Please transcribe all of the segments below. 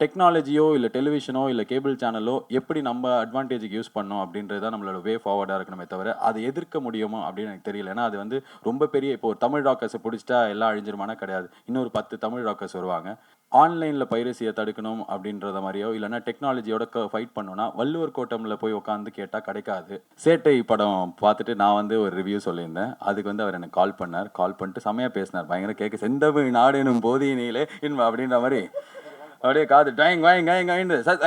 டெக்னாலஜியோ இல்லை டெலிவிஷனோ இல்லை கேபிள் சேனலோ எப்படி நம்ம அட்வான்டேஜுக்கு யூஸ் பண்ணோம் அப்படின்றது தான் நம்மளோட வே ஃபார்வர்டாக இருக்கணுமே தவிர அதை எதிர்க்க முடியுமோ அப்படின்னு எனக்கு தெரியல. ஏன்னா அது வந்து ரொம்ப பெரிய இப்போ ஒரு தமிழ் ராக்கர்ஸை பிடிச்சிட்டா எல்லாம் அழிஞ்சிருமானா கிடையாது. இன்னொரு பத்து தமிழ் ராக்கர்ஸ் வருவாங்க. ஆன்லைனில் பைரசியை தடுக்கணும் அப்படின்றத மாதிரியோ இல்லைன்னா டெக்னாலஜியோட ஃபைட் பண்ணோன்னா வள்ளுவர் கோட்டமில் போய் உட்காந்து கேட்டால் கிடைக்காது. சேட்டை படம் பார்த்துட்டு நான் வந்து ஒரு ரிவ்யூ சொல்லியிருந்தேன். அதுக்கு வந்து அவர் எனக்கு கால் பண்ணார். கால் பண்ணிட்டு செமையாக பேசினார். பயங்கர கேட்க செந்தமிழ் நாடு எனும் போதியினிலே இன்ப அப்படின்ற மாதிரி அப்படியே காது டாயிங் வாயிங் வாயிங் வாயின்னு சார்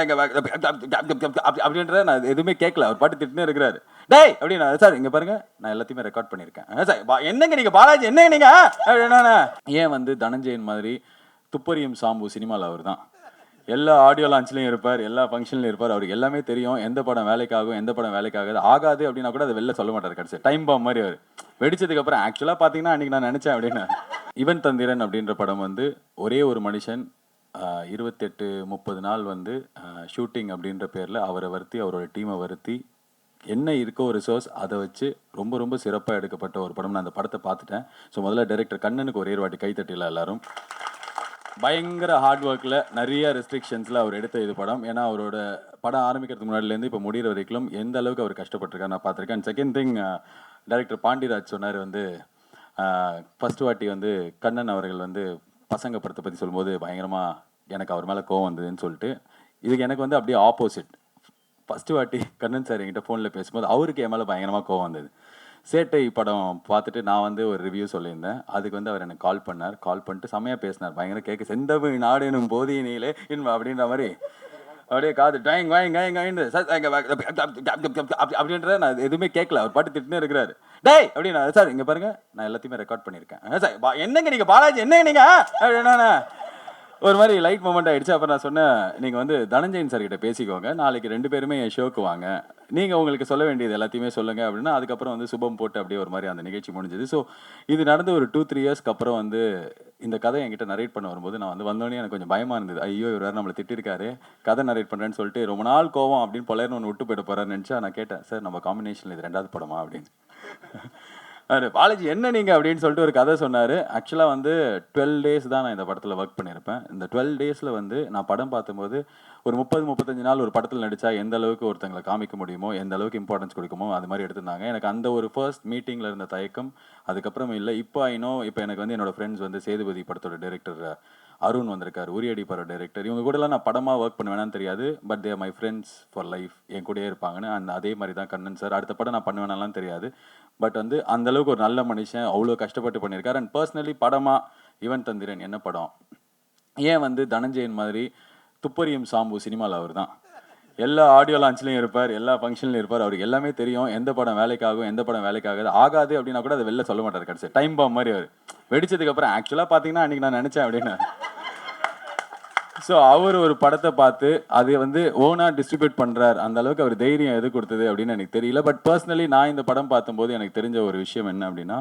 அப்படின்றத நான் எதுவுமே கேட்கல அவர் பாட்டு திட்டுனே இருக்கிறாரு. டேய் அப்படின்னா சார் இங்கே பாருங்க. நான் எல்லாத்தையுமே ரெக்கார்ட் பண்ணியிருக்கேன். சார் என்னங்க நீங்கள் பாலாஜி என்னங்க நீங்கள் அப்படின்னா ஏன் வந்து தனஞ்சயன் மாதிரி துப்பறியும் சாம்பு சினிமாவில் அவர் தான்? எல்லா ஆடியோ லான்ச்லையும் இருப்பார் எல்லா ஃபங்க்ஷன்லையும் இருப்பார். அவருக்கு எல்லாமே தெரியும். எந்த படம் வேலைக்காகும் எந்த படம் வேலைக்காகாது. ஆகாது அப்படின்னா கூட அதை வெளில சொல்ல மாட்டார் கடைசி டைம் பாம் மாதிரி அவர். வெடிச்சதுக்கு அப்புறம் ஆக்சுவலாக பார்த்தீங்கன்னா அன்றைக்கி நான் நினச்சேன் அப்படின்னு இவன் தந்திரன் அப்படின்ற படம் வந்து ஒரே ஒரு மனுஷன் இருபத்தெட்டு முப்பது நாள் வந்து ஷூட்டிங் அப்படின்ற பேரில் அவரை வருத்தி அவரோட டீமை வருத்தி என்ன இருக்கோ ரிசோர்ஸ் அதை வச்சு ரொம்ப ரொம்ப சிறப்பாக எடுக்கப்பட்ட ஒரு படம் நான் அந்த படத்தை பார்த்துட்டேன். ஸோ முதல்ல டைரக்டர் கண்ணனுக்கு ஒரே வாட்டி கைத்தட்டில எல்லாரும். பயங்கர ஹார்ட் ஒர்க்கில் நிறைய ரெஸ்ட்ரிக்ஷன்ஸில் அவர் எடுத்த இது படம். ஏன்னா அவரோட படம் ஆரம்பிக்கிறதுக்கு முன்னாடிலேருந்து இப்போ முடிகிற வரைக்கும் எந்த அளவுக்கு அவர் கஷ்டப்பட்டிருக்காரு நான் பார்த்துருக்கேன். And second thing director Pandiraj சொன்னார் வந்து ஃபஸ்ட் வாட்டி வந்து கண்ணன் அவர்கள் வந்து பசங்க படத்தை பற்றி சொல்லும்போது பயங்கரமாக எனக்கு அவர் மேலே கோவம் வந்ததுன்னு சொல்லிட்டு இதுக்கு எனக்கு வந்து அப்படியே ஆப்போசிட் ஃபஸ்ட்டு வாட்டி கண்ணன் சார் என்கிட்ட ஃபோனில் பேசும்போது அவருக்கு என் மேலே பயங்கரமாக கோவம் வந்தது. சேட்டை படம் பார்த்துட்டு நான் வந்து ஒரு ரிவ்யூ சொல்லியிருந்தேன். அதுக்கு வந்து அவர் எனக்கு கால் பண்ணார். கால் பண்ணிட்டு செம்மையாக பேசினார். பயங்கர கேட்க செந்தவு நாடு எனும் போதியினிலே இன்ப அப்படின்ற மாதிரி. அப்படியே காது டாயிங் வாயிங் வாயிங் வாயின்னு சார் அங்கே அப்படின்றத நான் எதுவுமே கேட்கல. அவர் பாட்டு திட்டுனே இருக்கிறாரு. டேய் அப்படின்னு சார் இங்கே பாருங்க நான் எல்லாத்தையுமே ரெக்கார்ட் பண்ணியிருக்கேன். சார் பா- என்னங்க நீங்கள் பாலாஜி என்னங்க நீங்கள் அப்படின்னா ஒரு மாதிரி லைட் மூமெண்ட் ஆயிடுச்சு. அப்புறம் நான் சொன்னேன் நீங்கள் வந்து தனஞ்சயன் சார் கிட்ட பேசிக்கோங்க. நாளைக்கு ரெண்டு பேருமே என் ஷோக்கு வாங்க. நீங்கள் உங்களுக்கு சொல்ல வேண்டியது எல்லாத்தையுமே சொல்லுங்கள் அப்படின்னா அதுக்கப்புறம் வந்து சுபம் போட்டு அப்படியே ஒரு மாதிரி அந்த நிகழ்ச்சி முடிஞ்சது. ஸோ இது நடந்து ஒரு டூ த்ரீ இயர்ஸ்க்கு அப்புறம் வந்து இந்த கதை என்கிட்ட நரேட் பண்ண வரும்போது நான் வந்து வந்தோடனே எனக்கு கொஞ்சம் பயமாக இருந்தது. ஐயோ இவர் வேறு நம்மளை திட்டிருக்காரு. கதை நரேட் பண்ணுறேன்னு சொல்லிட்டு ரொம்ப நாள் கோவம் அப்படின்னு பொலையர்னு ஒன்று விட்டு போயிட போகிறாருன்னு நினச்சா நான் கேட்டேன் சார் நம்ம காம்பினேஷனில் இது ரெண்டாவது படமா? அப்படின்னு. பாலாஜி என்ன நீங்கள் அப்படின்னு சொல்லிட்டு ஒரு கதை சொன்னார். ஆக்சுவலாக வந்து டுவெல் டேஸ் தான் நான் இந்த படத்தில் ஒர்க் பண்ணியிருப்பேன். இந்த டுவெல் டேஸில் வந்து நான் படம் பார்க்கும்போது ஒரு முப்பது முப்பத்தஞ்சு நாள் ஒரு படத்தில் நடித்தா எந்த அளவுக்கு ஒருத்தங்களை காமிக்க முடியுமோ எந்த அளவுக்கு இம்பார்ட்டன்ஸ் கொடுக்குமோ அது மாதிரி எடுத்திருந்தாங்க. எனக்கு அந்த ஒரு ஃபர்ஸ்ட் மீட்டிங்கில் இருந்த தயக்கம் அதுக்கப்புறம் இல்லை. இப்போ ஐனோ இப்போ எனக்கு வந்து என்னோட ஃப்ரெண்ட்ஸ் வந்து சேதுபதி படத்தோட டைரக்டர் அருண் வந்திருக்காரு உரியடி பட டைரக்டர் இவங்க கூடலாம் நான் படமாக ஒர்க் பண்ணுவேனான்னு தெரியாது but they my friends for life என் கூடயே இருப்பாங்கன்னு. அந்த அதே மாதிரி தான் கண்ணன் சார் அடுத்த படம் நான் பண்ணுவேனாலாம் தெரியாது. பட் வந்து அந்த அளவுக்கு ஒரு நல்ல மனுஷன் அவ்வளோ கஷ்டப்பட்டு பண்ணியிருக்காரு. அண்ட் பர்சனலி படமாக இவன் தந்திரன் என்ன படம்? ஏன் வந்து தனஞ்சயன் மாதிரி துப்பறியும் சாம்பு சினிமாவில் அவர் தான்? எல்லா ஆடியோ லான்ச்லையும் இருப்பார் எல்லா ஃபங்க்ஷன்லையும் இருப்பார் அவருக்கு எல்லாமே தெரியும். எந்த படம் வேலைக்காகும் எந்த படம் வேலைக்காகாது. ஆகாது அப்படின்னா கூட அதை வெளில சொல்ல மாட்டார் கடைசி டைம் பாம் மாதிரி அவர். வெடிச்சதுக்கப்புறம் ஆக்சுவலாக பார்த்தீங்கன்னா அன்றைக்கி நான் நினச்சேன் அப்படின்னு ஸோ அவர் ஒரு படத்தை பார்த்து அது வந்து ஓனாக டிஸ்ட்ரிபியூட் பண்ணுறார் அந்த அளவுக்கு அவர் தைரியம் எது கொடுத்தது அப்படின்னு எனக்கு தெரியல. பட் பர்சனலி நான் இந்த படம் பார்த்தம்போது எனக்கு தெரிஞ்ச ஒரு விஷயம் என்ன அப்படின்னா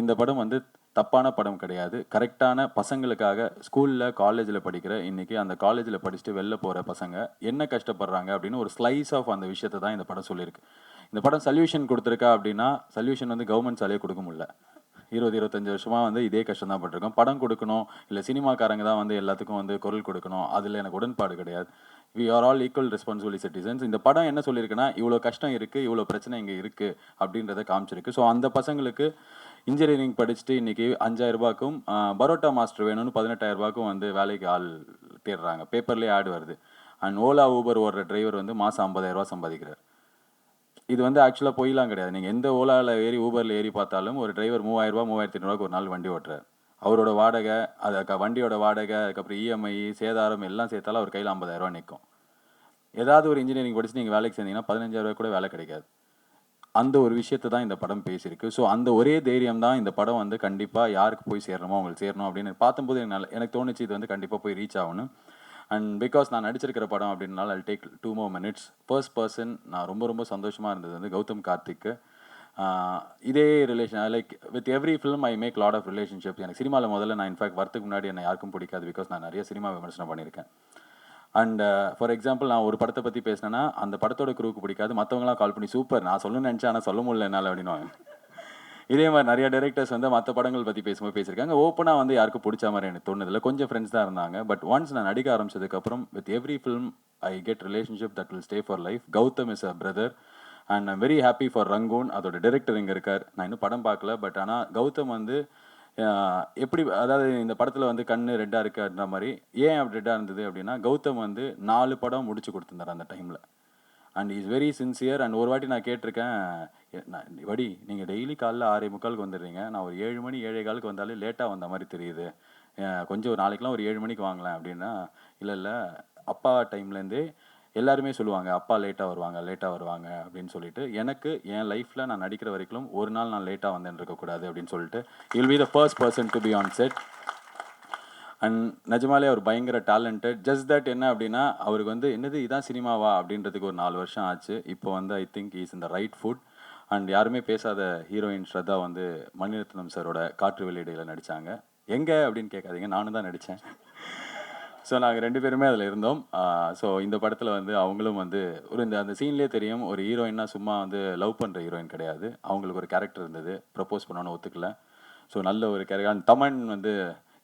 இந்த படம் வந்து தப்பான படம் கிடையாது. கரெக்டான பசங்களுக்காக ஸ்கூலில் காலேஜில் படிக்கிற இன்னைக்கு அந்த காலேஜில் படிச்சுட்டு வெளில போகிற பசங்க என்ன கஷ்டப்படுறாங்க அப்படின்னு ஒரு ஸ்லைஸ் ஆஃப் அந்த விஷயத்தை தான் இந்த படம் சொல்லியிருக்கு. இந்த படம் சல்யூஷன் கொடுத்துருக்கா அப்படின்னா சொல்யூஷன் வந்து கவர்மெண்ட் சாலையே கொடுக்க முடியல. இருபது இருபத்தஞ்சி வருஷமாக வந்து இதே கஷ்டம் தான் பட்டிருக்கோம். படம் கொடுக்கணும் இல்லை சினிமாக்காரங்க தான் வந்து எல்லாத்துக்கும் வந்து குரல் கொடுக்கணும். அதில் எனக்கு உடன்பாடு கிடையாது. We are all equal responsibility citizens இந்த படம் என்ன சொல்லியிருக்குன்னா இவ்வளோ கஷ்டம் இருக்குது இவ்வளோ பிரச்சனை இங்கே இருக்குது அப்படின்றத காமிச்சிருக்கு. ஸோ அந்த பசங்களுக்கு இன்ஜினியரிங் படிச்சுட்டு இன்றைக்கி அஞ்சாயிரம் ரூபாய்க்கும் பரோட்டா மாஸ்டர் வேணும்னு பதினெட்டாயிரம் ரூபாய்க்கும் வந்து வேலைக்கு ஆள் தேடுறாங்க. பேப்பர்லேயே ஆட் வருது. அண்ட் ஓலா ஊபர் ஓடுற டிரைவர் வந்து மாதம் ஐம்பதாயிரம் சம்பாதிக்கிறார். இது வந்து ஆக்சுவலாக போயிலாம் கிடையாது. நீங்கள் எந்த ஓலாவில் ஏறி ஊபரில் ஏறி பார்த்தாலும் ஒரு டிரைவர் மூவாயிரம் மூவாயிரத்தி ஐநூறுவாக்கு ஒரு நாள் வண்டி ஓட்டுறார் அவரோட வாடகை அதுக்கு வண்டியோட வாடகை அதுக்கப்புறம் இஎம்ஐ சேதாரம் எல்லாம் சேர்த்தாலும் அவர் கையில் ஐம்பதாயிரம் நிற்கும் ஏதாவது ஒரு இன்ஜினியரிங் படித்து நீங்கள் வேலைக்கு சேர்ந்தீங்கன்னா பதினஞ்சாயிரம் ரூபாய் கூட வேலை கிடைக்காது. அந்த ஒரு விஷயத்தை தான் இந்த படம் பேசியிருக்கு. ஸோ அந்த ஒரே தைரியம் தான் இந்த படம் வந்து கண்டிப்பாக யாருக்கு போய் சேரணுமோ அவங்களுக்கு சேரணும் அப்படின்னு பார்த்தும்போது எனக்கு எனக்கு தோணுச்சு இது வந்து கண்டிப்பாக போய் ரீச் ஆகணும். அண்ட் பிகாஸ் நான் நடிச்சிருக்கிற படம் அப்படின்னால I'll take two more minutes first person நான் ரொம்ப ரொம்ப சந்தோஷமாக இருந்தது வந்து கௌதம் கார்த்திக்கு. இதே relation like with every film I make lot of relationship எனக்கு சினிமாவில் முதல்ல நான் இன்ஃபேக்ட் வரத்துக்கு முன்னாடி என்னை யாருக்கும் பிடிக்காது பிகாஸ் நான் நிறைய சினிமா விமர்சனம் பண்ணியிருக்கேன். அண்ட் ஃபார் எக்ஸாம்பிள் நான் ஒரு படத்தை பற்றி பேசினேன்னா அந்த படத்தோட குரூவுக்கு பிடிக்காது. மற்றவங்களாம் கால் பண்ணி சூப்பர் நான் சொல்லணும்னு நினச்சேன் ஆனால் சொல்ல முடியல என்னால் அப்படின்னு இதே மாதிரி நிறைய டைரக்டர்ஸ் வந்து மற்ற படங்கள் பற்றி பேசும்போது பேசியிருக்காங்க. ஓப்பனாக வந்து யாருக்கும் பிடிச்ச மாதிரி எனக்கு தோணுதில்ல கொஞ்சம் ஃப்ரெண்ட்ஸ் தான் இருந்தாங்க. பட் ஒன்ஸ் நான் நடிக்க ஆரம்பிச்சதுக்கப்புறம் with every film I get relationship that will stay for life Gautham is a brother and I'm very happy for Rangoon அதோட டேரக்டர் இங்கே இருக்கார். நான் இன்னும் படம் பார்க்கல. பட் ஆனால் கௌதம் வந்து எப்படி அதாவது இந்த படத்தில் வந்து கண்ணு ரெட்டாக இருக்குன்ற மாதிரி ஏன் அப்படி ரெட்டாக இருந்தது அப்படின்னா கௌதம் வந்து நாலு படம் முடிச்சு கொடுத்துருந்தார் அந்த டைமில் and is very sincere and ஒரு வாட்டி நான் கேட்டிருக்கேன் நான் வடி நீங்கள் டெய்லி காலைல ஆறே முக்காலுக்கு வந்துடுறீங்க. நான் ஒரு ஏழு மணி ஏழே காலுக்கு வந்தாலே லேட்டாக வந்த மாதிரி தெரியுது. கொஞ்சம் ஒரு நாளைக்கெலாம் ஒரு ஏழு மணிக்கு வாங்கலாம் அப்படின்னா இல்லை இல்லை அப்பா டைம்லேருந்தே எல்லாருமே சொல்லுவாங்க அப்பா லேட்டாக வருவாங்க லேட்டாக வருவாங்க அப்படின்னு சொல்லிட்டு. எனக்கு என் லைஃப்பில் நான் நடிக்கிற வரைக்கும் ஒரு நாள் நான் லேட்டாக வந்தேன் இருக்கக்கூடாது அப்படின்னு சொல்லிட்டு. I'll be the first person to be on set and நிஜமாலே அவர் பயங்கர டேலண்டட் ஜஸ்ட் தட் என்ன அப்படின்னா அவருக்கு வந்து என்னது இதான் சினிமாவா அப்படின்றதுக்கு ஒரு நாலு வருஷம் ஆச்சு. இப்போ வந்து ஐ திங்க் இஸ் இந்த ரைட் ஃபுட் அண்ட் யாருமே பேசாத ஹீரோயின் ஸ்ரத்தா வந்து மணிரத்னம் சாரோட காற்று வெளியீடையில் நடித்தாங்க எங்கே அப்படின்னு கேட்காதீங்க நானும் தான் நடித்தேன் ஸோ நாங்கள் ரெண்டு பேருமே அதில் இருந்தோம். ஸோ இந்த படத்தில் வந்து அவங்களும் வந்து ஒரு இந்த அந்த சீன்லேயே தெரியும் ஒரு ஹீரோயின்னா சும்மா வந்து லவ் பண்ணுற ஹீரோயின் கிடையாது. அவங்களுக்கு ஒரு கேரக்டர் இருந்தது ப்ரப்போஸ் பண்ணணும்னு ஒத்துக்கல. ஸோ நல்ல ஒரு கேரக்டர் அண்ட் தமன் வந்து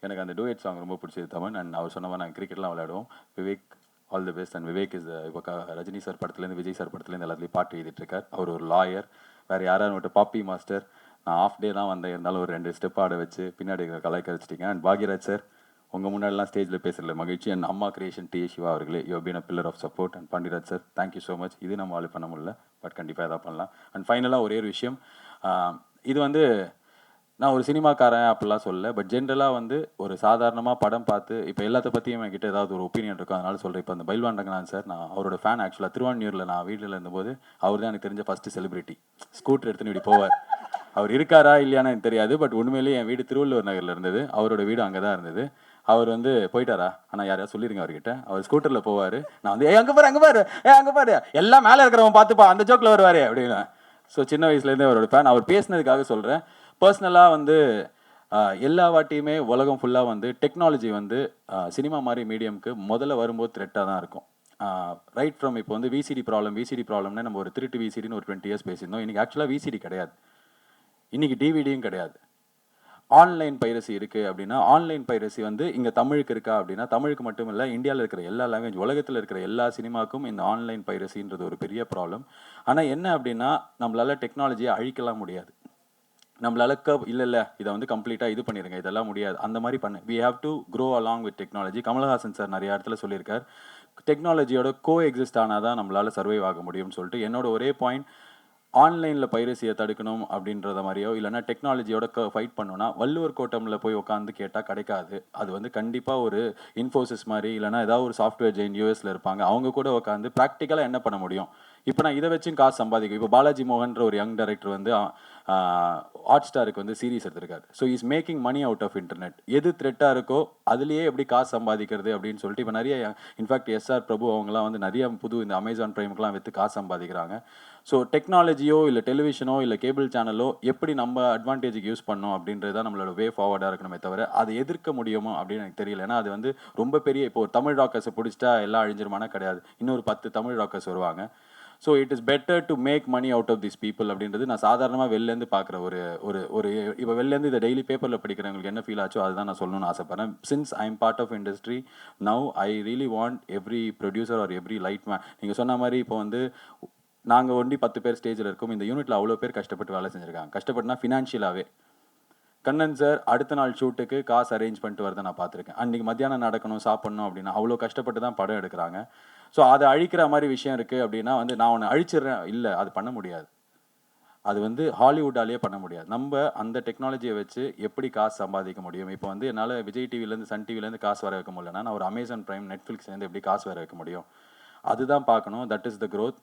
எனக்கு அந்த டூயட் சாங் ரொம்ப பிடிச்சது தமன். அண்ட் அவர் சொன்ன மாதிரி நாங்கள் கிரிக்கெட்லாம் விளையாடுவோம். Vivek all the best and Vivek is இப்போ க- ரஜினி சார் படத்துலேருந்து விஜய் சார் படத்துலேருந்து எல்லாத்துலேயும் பாட்டு எழுதிட்டு இருக்கார். அவர் ஒரு லாயர் வேறு யாராவது விட்டு பாப்பி மாஸ்டர் நான் ஆஃப் டே தான் வந்தேன். இருந்தாலும் ஒரு ரெண்டு ஸ்டெப் ஆட வச்சு பின்னாடி கலாய்க்க வச்சிட்டீங்க அண்ட் பாக்யராஜ் சார் உங்கள் முன்னாடிலாம் ஸ்டேஜில் பேசுகிறல மகிழ்ச்சி. அண்ட் அம்மா கிரியேஷன் டி சிவா அவர்களே you been a pillar of support and Pandiraj sir thank you so much இது நம்ம ஆள் பண்ண முடியல பட் கண்டிப்பாக எதாவது பண்ணலாம். அண்ட் ஃபைனலாக ஒரே ஒரு விஷயம். இது வந்து நான் ஒரு சினிமாக்காரன் அப்படிலாம் சொல்ல பட் ஜென்ரலாக வந்து ஒரு சாதாரணமாக படம் பார்த்து இப்போ எல்லாத்த பற்றியும் என்கிட்ட ஏதாவது ஒரு ஒப்பீனியன் இருக்கும் அதனால சொல்கிறேன் இப்போ அந்த பைல்வான் ரங்கநாதன் சார் நான் அவரோட ஃபேன் ஆக்சுவலாக திருவான்மியூரில் நான் வீட்டில் இருந்தபோது அவர் தான் எனக்கு தெரிஞ்ச ஃபஸ்ட்டு செலிபிரிட்டி ஸ்கூட்டர் எடுத்துன்னு இப்படி போவார். அவர் இருக்காரா இல்லையான்னு எனக்கு தெரியாது பட் உண்மையிலேயே என் வீடு திருவள்ளுவர் நகரில் இருந்தது. அவரோட வீடு அங்கே தான் இருந்தது. அவர் வந்து போயிட்டாரா? ஆனால் யாரையா சொல்லிருங்க அவர்கிட்ட. அவர் ஸ்கூட்டரில் போவார். நான் வந்து ஏ அங்கே பாரு அங்கே பாரு. ஏ அங்கே பாரு. எல்லாம் மேலே இருக்கிறவன் பார்த்துப்பா. அந்த ஜோக்கில் வருவாரு. அப்படின்னு. ஸோ சின்ன வயசுலேருந்தே அவரோட ஃபேன் அவர் பேசினதுக்காக சொல்கிறேன் பர்சனலாக வந்து எல்லா வாட்டியுமே உலகம் ஃபுல்லாக வந்து டெக்னாலஜி வந்து சினிமா மாதிரி மீடியம்க்கு முதல்ல வரும்போது த்ரெட்டாக தான் இருக்கும். ரைட் ஃப்ரம் இப்போ வந்து விசிடி ப்ராப்ளம் விசிடி ப்ராப்ளம்னு நம்ம ஒரு திருட்டு விசிடின்னு ஒரு டுவெண்ட்டி இயர்ஸ் பேசியிருந்தோம். இன்றைக்கி ஆக்சுவலாக விசிடி கிடையாது. இன்னைக்கு டிவிடியும் கிடையாது. ஆன்லைன் பைரசி இருக்குது அப்படின்னா ஆன்லைன் பைரசி வந்து இங்கே தமிழுக்கு இருக்கா அப்படின்னா தமிழுக்கு மட்டும் இல்லை இந்தியாவில் இருக்கிற எல்லா லாங்குவேஜ் உலகத்தில் இருக்கிற எல்லா சினிமாக்கும் இந்த ஆன்லைன் பைரசின்றது ஒரு பெரிய ப்ராப்ளம் ஆனால் என்ன அப்படின்னா நம்மளால் டெக்னாலஜியை அழிக்கலாம் முடியாது. நம்மளால கப் இல்லை இல்லை இதை வந்து கம்ப்ளீட்டாக இது பண்ணிடுங்க இதெல்லாம் முடியாது. அந்த மாதிரி பண்ணு. We have to grow along with technology Kamal Haasan sir நிறைய இடத்துல சொல்லியிருக்கார். டெக்னாலஜியோட கோ எக்ஸிஸ்ட் ஆனாதான் நம்மளால் சர்வைவ் ஆக முடியும்னு சொல்லிட்டு என்னோட ஒரே பாயிண்ட் ஆன்லைனில் பைரசியை தடுக்கணும் அப்படின்றத மாதிரியோ இல்லைனா டெக்னாலஜியோட க ஃபைட் பண்ணோன்னா வள்ளுவர் கோட்டமில் போய் உட்காந்து கேட்டால் கிடைக்காது. அது வந்து கண்டிப்பாக ஒரு இன்ஃபோசிஸ் மாதிரி இல்லைனா ஏதாவது ஒரு சாஃப்ட்வேர் ஜெயின் யூஎஸில் இருப்பாங்க. அவங்க கூட உட்காந்து ப்ராக்டிக்கலாக என்ன பண்ண முடியும்? இப்போ நான் இதை வச்சும் காசு சம்பாதிக்கும் இப்போ பாலாஜி மோகன்ற ஒரு யங் டைரக்டர் வந்து ஹாட் ஸ்டாருக்கு வந்து சீரீஸ் எடுத்திருக்காரு. So is making money out of internet எது த்ரெட்டாக இருக்கோ அதுலேயே எப்படி காசு சம்பாதிக்கிறது அப்படின்னு சொல்லிட்டு இப்போ நிறைய இன்ஃபேக்ட் எஸ்ஆர் பிரபு அவங்கலாம் வந்து நிறைய புது இந்த அமேசான் ப்ரைமுக்கெலாம் விற்று காசு சம்பாதிக்கிறாங்க. ஸோ டெக்னாலஜியோ இல்லை டெலிவிஷனோ இல்லை கேபிள் சேனலோ எப்படி நம்ம அட்வான்டேஜுக்கு யூஸ் பண்ணோம் அப்படின்றது தான் நம்மளோட வே ஃபார்வர்டாக இருக்கணுமே தவிர அதை எதிர்க்க முடியுமோ அப்படின்னு எனக்கு தெரியல. ஏன்னா அது வந்து ரொம்ப பெரிய இப்போ ஒரு தமிழ் ராக்கர்ஸை பிடிச்சிட்டா எல்லாம் அழிஞ்சிருமானா கிடையாது. இன்னொரு பத்து தமிழ் ராக்கர்ஸ் வருவாங்க. So it is better to make money out of this people அப்படின்றது நான் சாதாரணமாக வெளிலேருந்து பார்க்குற ஒரு ஒரு ஒரு இப்போ வெளிலேருந்து இதை டெய்லி பேப்பரில் படிக்கிறவங்களுக்கு என்ன ஃபீல் ஆச்சோ அதுதான் நான் சொல்லணும்னு ஆசைப்பட்றேன். Since I am part of industry now I really want every producer or every light man நீங்கள் சொன்ன மாதிரி இப்போ வந்து நாங்கள் ஒண்டி பத்து பேர் ஸ்டேஜில் இருக்கோம். இந்த யூனிட்டில் அவ்வளோ பேர் கஷ்டப்பட்டு வேலை செஞ்சுருக்காங்க. கஷ்டப்பட்டுனா ஃபினான்ஷியலாகவே கண்ணன் சார் அடுத்த நாள் ஷூட்டுக்கு காசு அரேஞ்ச் பண்ணிட்டு வரதை நான் பார்த்துருக்கேன். அன்றைக்கி மத்தியானம் நடக்கணும் சாப்பிட்ணும் அப்படின்னா அவ்வளோ கஷ்டப்பட்டு தான் படம் எடுக்கிறாங்க. ஸோ அதை அழிக்கிற மாதிரி விஷயம் இருக்குது அப்படின்னா வந்து நான் ஒன்று அழிச்சிடுறேன். இல்லை அது பண்ண முடியாது. அது வந்து ஹாலிவுட்டாலேயே பண்ண முடியாது. நம்ம அந்த டெக்னாலஜியை வச்சு எப்படி காசு சம்பாதிக்க முடியும்? இப்போ வந்து என்னால் விஜய் டிவிலேருந்து சன் டிவிலேருந்து காசு வர வைக்க முடியலன்னா நான் ஒரு அமேசான் ப்ரைம் நெட்ஃப்ளிக்ஸ்லேருந்து எப்படி காசு வர வைக்க முடியும்? அதுதான் பார்க்கணும். That is the growth